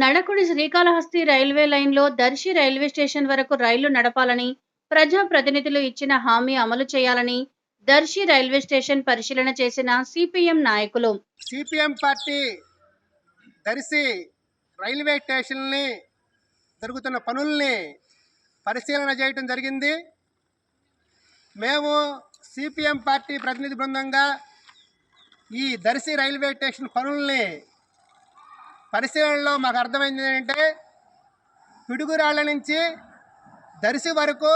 నడకుడి Srikalahasti railway లైన్లో Darsi railway station వరకు రైళ్ళు నడపాలని ప్రజా ప్రతినిధులు ఇచ్చిన హామీ అమలు చేయాలని దర్శి రైల్వే స్టేషన్ పరిశీలన చేసిన సిపిఎం నాయకులు. సిపిఎం పార్టీ దర్శి రైల్వే స్టేషన్ని జరుగుతున్న పనుల్ని పరిశీలన చేయటం జరిగింది. మేము సిపిఎం పార్టీ ప్రతినిధి బృందంగా ఈ దర్శి రైల్వే స్టేషన్ పనుల్ని పరిశీలనలో మాకు అర్థమైంది ఏంటంటే పిడుగురాళ్ళ నుంచి దర్శి వరకు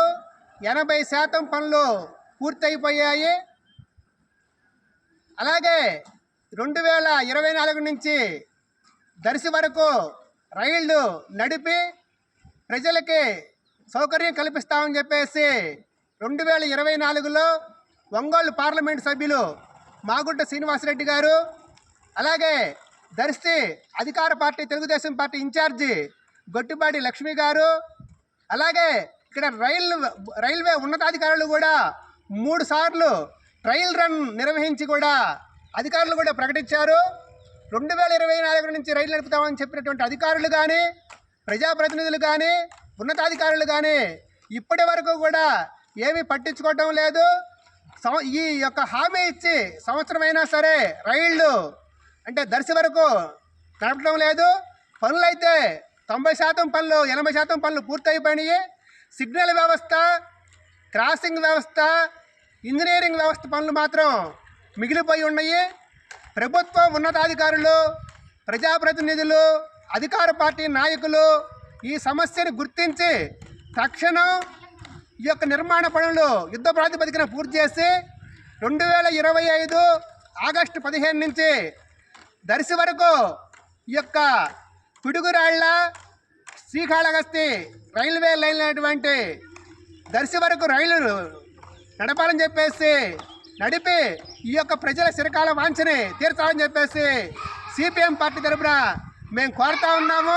ఎనభై శాతం పనులు పూర్తయిపోయాయి. అలాగే రెండు వేల ఇరవై నాలుగు నుంచి దర్శి వరకు రైళ్ళు నడిపి ప్రజలకి సౌకర్యం కల్పిస్తామని చెప్పేసి రెండు వేల ఇరవై నాలుగులో ఒంగోలు పార్లమెంట్ సభ్యులు మాగుంట శ్రీనివాసరెడ్డి గారు అలాగే ధరిస్తే అధికార party Telugu Desam party in charge Gottipati Lakshmi గారు. అలాగే ఇక్కడ రైల్ రైల్వే ఉన్నతాధికారులు కూడా మూడు సార్లు ట్రయల్ రన్ నిర్వహించి కూడా అధికారులు కూడా ప్రకటించారు. రెండు వేల ఇరవై నాలుగు నుంచి రైలు నడుపుతామని చెప్పినటువంటి అధికారులు కానీ ప్రజాప్రతినిధులు కానీ ఉన్నతాధికారులు కానీ ఇప్పటి వరకు కూడా ఏమీ పట్టించుకోవటం లేదు. సం- ఈ యొక్క హామీ ఇచ్చి సంవత్సరమైనా సరే రైళ్ళు అంటే దర్శి వరకు నడపడం లేదు. పనులు అయితే తొంభై శాతం పనులు ఎనభై శాతం పనులు పూర్తయిపోయినాయి. సిగ్నల్ వ్యవస్థ క్రాసింగ్ వ్యవస్థ ఇంజనీరింగ్ వ్యవస్థ పనులు మాత్రం మిగిలిపోయి ఉన్నాయి. ప్రభుత్వ ఉన్నతాధికారులు ప్రజాప్రతినిధులు అధికార పార్టీ నాయకులు ఈ సమస్యను గుర్తించి తక్షణం ఈ యొక్క నిర్మాణ పనులు యుద్ధ ప్రాతిపదికన పూర్తి చేసి రెండు వేల ఇరవై ఐదు ఆగస్టు పదిహేను నుంచి దర్శి వరకు ఈ యొక్క పిడుగురాళ్ళ శ్రీకాళహస్తి రైల్వే లైన్ అయినటువంటి దర్శి వరకు రైలు నడపాలని చెప్పేసి నడిపి ఈ యొక్క ప్రజల చిరకాల వాంఛని తీర్చాలని చెప్పేసి సిపిఎం పార్టీ తరఫున మేము కోరుతా ఉన్నాము.